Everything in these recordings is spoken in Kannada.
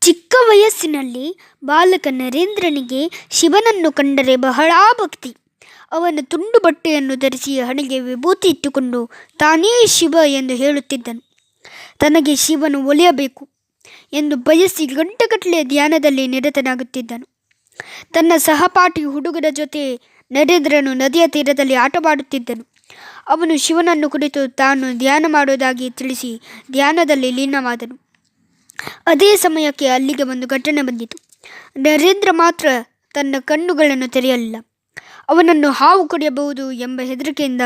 ಚಿಕ್ಕ ವಯಸ್ಸಿನಲ್ಲಿ ಬಾಲಕ ನರೇಂದ್ರನಿಗೆ ಶಿವನನ್ನು ಕಂಡರೆ ಬಹಳ ಭಕ್ತಿ. ಅವನ ತುಂಡು ಬಟ್ಟೆಯನ್ನು ಧರಿಸಿ ಹಣೆಗೆ ವಿಭೂತಿ ಇಟ್ಟುಕೊಂಡು ತಾನೇ ಶಿವ ಎಂದು ಹೇಳುತ್ತಿದ್ದನು. ತನಗೆ ಶಿವನು ಒಲಿಯಬೇಕು ಎಂದು ಬಯಸಿ ಗಂಟೆಗಟ್ಟಲೆ ಧ್ಯಾನದಲ್ಲಿ ನಿರತನಾಗುತ್ತಿದ್ದನು. ತನ್ನ ಸಹಪಾಠಿ ಹುಡುಗರ ಜೊತೆ ನರೇಂದ್ರನು ನದಿಯ ತೀರದಲ್ಲಿ ಆಟವಾಡುತ್ತಿದ್ದನು. ಅವನು ಶಿವನನ್ನು ಕುರಿತು ತಾನು ಧ್ಯಾನ ಮಾಡುವುದಾಗಿ ತಿಳಿಸಿ ಧ್ಯಾನದಲ್ಲಿ ಲೀನವಾದನು. ಅದೇ ಸಮಯಕ್ಕೆ ಅಲ್ಲಿಗೆ ಒಂದು ಘಟನೆ ಬಂದಿತು. ನರೇಂದ್ರ ಮಾತ್ರ ತನ್ನ ಕಣ್ಣುಗಳನ್ನು ತೆರೆಯಲಿಲ್ಲ. ಅವನನ್ನು ಹಾವು ಕುಡಿಯಬಹುದು ಎಂಬ ಹೆದರಿಕೆಯಿಂದ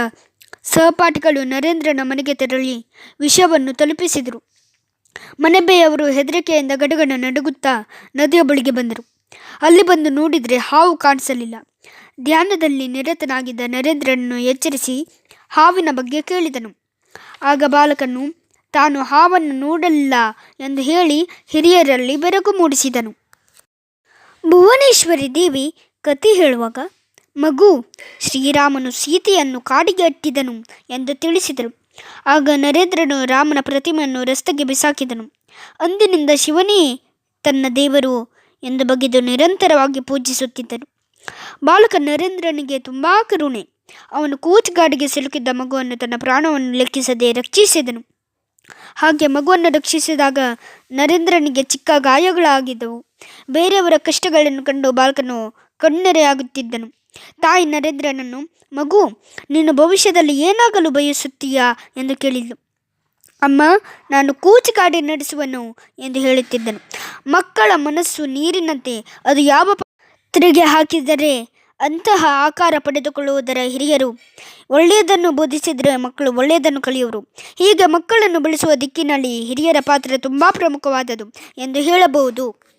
ಸಹಪಾಠಿಗಳು ನರೇಂದ್ರನ ಮನೆಗೆ ತೆರಳಿ ವಿಷಯವನ್ನು ತಲುಪಿಸಿದರು. ಮನೆಬೆಯವರು ಹೆದರಿಕೆಯಿಂದ ಗಡಗಡ ನಡುಗುತ್ತಾ ನದಿಯ ಬಳಿಗೆ ಬಂದರು. ಅಲ್ಲಿ ಬಂದು ನೋಡಿದರೆ ಹಾವು ಕಾಣಿಸಲಿಲ್ಲ. ಧ್ಯಾನದಲ್ಲಿ ನಿರತನಾಗಿದ್ದ ನರೇಂದ್ರನನ್ನು ಎಚ್ಚರಿಸಿ ಹಾವಿನ ಬಗ್ಗೆ ಕೇಳಿದನು. ಆಗ ಬಾಲಕನು ತಾನು ಹಾವನ್ನು ನೋಡಲ್ಲ ಎಂದು ಹೇಳಿ ಹಿರಿಯರಲ್ಲಿ ಬೆರಗು ಮೂಡಿಸಿದನು. ಭುವನೇಶ್ವರಿ ದೇವಿ ಕತಿ ಹೇಳುವಾಗ, ಮಗು, ಶ್ರೀರಾಮನು ಸೀತೆಯನ್ನು ಕಾಡಿಗೆ ಅಟ್ಟಿದನು ಎಂದು ತಿಳಿಸಿದರು ಆಗ ನರೇಂದ್ರನು ರಾಮನ ಪ್ರತಿಮೆಯನ್ನು ರಸ್ತೆಗೆ ಬಿಸಾಕಿದನು. ಅಂದಿನಿಂದ ಶಿವನೇ ತನ್ನ ದೇವರು ಎಂದು ಬಗೆದು ನಿರಂತರವಾಗಿ ಪೂಜಿಸುತ್ತಿದ್ದನು ಬಾಲಕ ನರೇಂದ್ರನಿಗೆ ತುಂಬ ಕರುಣೆ. ಅವನು ಕೂಚುಗಾಡಿಗೆ ಸಿಲುಕಿದ್ದ ಮಗುವನ್ನು ತನ್ನ ಪ್ರಾಣವನ್ನು ಲೆಕ್ಕಿಸದೆ ರಕ್ಷಿಸಿದನು. ಹಾಗೆ ಮಗುವನ್ನು ರಕ್ಷಿಸಿದಾಗ ನರೇಂದ್ರನಿಗೆ ಚಿಕ್ಕ ಗಾಯಗಳಾಗಿದ್ದವು. ಬೇರೆಯವರ ಕಷ್ಟಗಳನ್ನು ಕಂಡು ಬಾಲಕನು ಕಣ್ಣೆರೆಯಾಗುತ್ತಿದ್ದನು. ತಾಯಿ ನರೇಂದ್ರನನ್ನು, ಮಗು, ನೀನು ಭವಿಷ್ಯದಲ್ಲಿ ಏನಾಗಲು ಬಯಸುತ್ತೀಯಾ? ಎಂದು ಕೇಳಿದ್ಲು. ಅಮ್ಮ, ನಾನು ಕೂಚುಗಾಡಿ ನಡೆಸುವನು, ಎಂದು ಹೇಳುತ್ತಿದ್ದನು. ಮಕ್ಕಳ ಮನಸ್ಸು ನೀರಿನಂತೆ, ಅದು ಯಾವ ಪಾತ್ರೆಗೆ ಹಾಕಿದರೆ ಅಂತಹ ಆಕಾರ ಪಡೆದುಕೊಳ್ಳುವುದರ ಹಿರಿಯರು ಒಳ್ಳೆಯದನ್ನು ಬೋಧಿಸಿದರೆ ಮಕ್ಕಳು ಒಳ್ಳೆಯದನ್ನು ಕಲಿಯುವರು. ಹೀಗೆ ಮಕ್ಕಳನ್ನು ಬೆಳೆಸುವ ದಿಕ್ಕಿನಲ್ಲಿ ಹಿರಿಯರ ಪಾತ್ರ ತುಂಬ ಪ್ರಮುಖವಾದದು ಎಂದು ಹೇಳಬಹುದು.